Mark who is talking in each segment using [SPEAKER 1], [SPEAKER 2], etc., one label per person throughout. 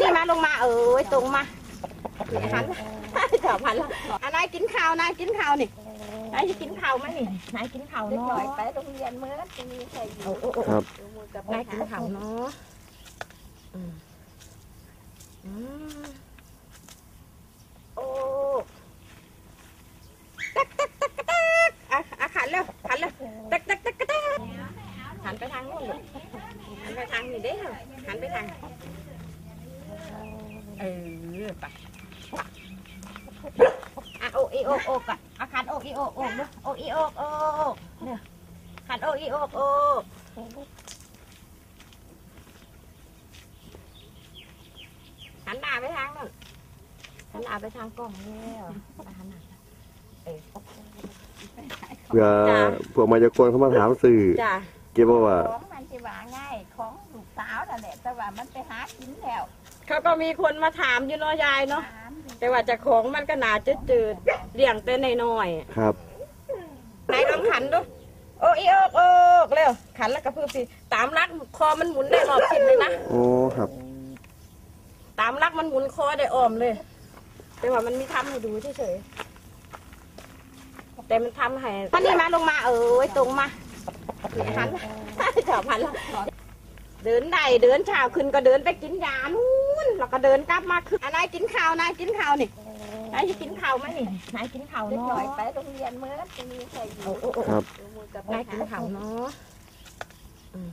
[SPEAKER 1] นี่มาลงมาเอ้ยตรงมานี่หันจับหันละอะไรกินข้าวนายกินข้าวนี่นายจะกินข้าวไหมนี่นายกินข้าว
[SPEAKER 2] เด็ก
[SPEAKER 1] เนาะ
[SPEAKER 2] หน่อยไปโรงเรียนเมื่อจะมีใครอยู่
[SPEAKER 1] โอ้โอ้โอ้
[SPEAKER 3] ครับ
[SPEAKER 2] ดูมือกับ
[SPEAKER 1] นายกินข้าวเนาะอืมอืมโอ้ตักตักตักตักตักอะอะขันเร็วขันเร็วตักตักตักตักตักหันไปทางโน้นลูกหันไปทางนี่เด้อหันไปทาง เออไปอะโอกอีโอกโอกอะอะขันโอกอีโอกโอกดูโอกอีโอกโอกเนี่ยขันโอกอีโอกโอกหันหน้าไปทางนั่นหันหน้าไปทางกล้องแล้วหันหน้าเออ
[SPEAKER 3] เพื่อพวกมายากลเขามาถามสื่อ
[SPEAKER 1] จ้ะ
[SPEAKER 3] เก็บบอกว่า
[SPEAKER 2] ของมันจะว่าง่ายของลูกสาวนั่นแหละแต่ว่ามันไปหากินแล้ว
[SPEAKER 1] เขาก็มีคนมาถามอยู่เนาะยายเนาะ
[SPEAKER 2] ถามดิ
[SPEAKER 1] แต่ว่าเจะของมันก็น่าจะจืดๆเลี้ยงแต่น้อยๆ
[SPEAKER 3] ครับ
[SPEAKER 1] ไหนลองขันดูโอ้อีโอกโอกเร็วขันแล้วก็เพื่อปีตามรักคอมันหมุนได้รอบทิศเลยนะ
[SPEAKER 3] โอ้ครับ
[SPEAKER 1] ตามรักมันหมุนคอได้อ้อมเลย แต่ว่ามันมีทำให้ดูเฉยๆแต่มันทำให้ตอนนี้มาลงมาเอ้ยตรงมานี่หันจับหันละเดินได้เดินเช้าขึ้นก็เดินไปกินยานู่น แล้วก็เดินกลับมาขึ้นอะไรกินข้าวนายกินข้าวนี่นายจะกินข้าวไหมนี่นายกินข้าว
[SPEAKER 2] เด็ก
[SPEAKER 1] เนาะ
[SPEAKER 2] หน่อยไปโรงเรียนเมื่อจะมีใครอยู่
[SPEAKER 1] โอ้โอ้โอ้
[SPEAKER 3] ครับ
[SPEAKER 2] ดูมือกับ
[SPEAKER 1] นายกินข้าวเนาะอืม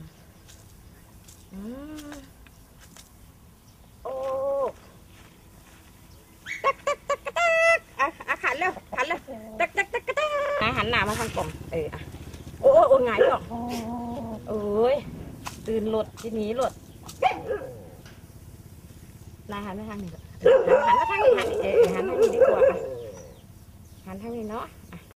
[SPEAKER 1] อืมโอ้ตักตักตักตักอะอะขันเร็วขันเร็วตักตักตักตักนายหันหน้ามาทางกล่องเอออะโอ้โอ้โอ้หงายกล่องโอ้ยตื่นหลดทีนี้หลดาหันมาทางนี้หันมาทางนี้หันมาทางนี้ดีกว่าหันทางนี้เนาะ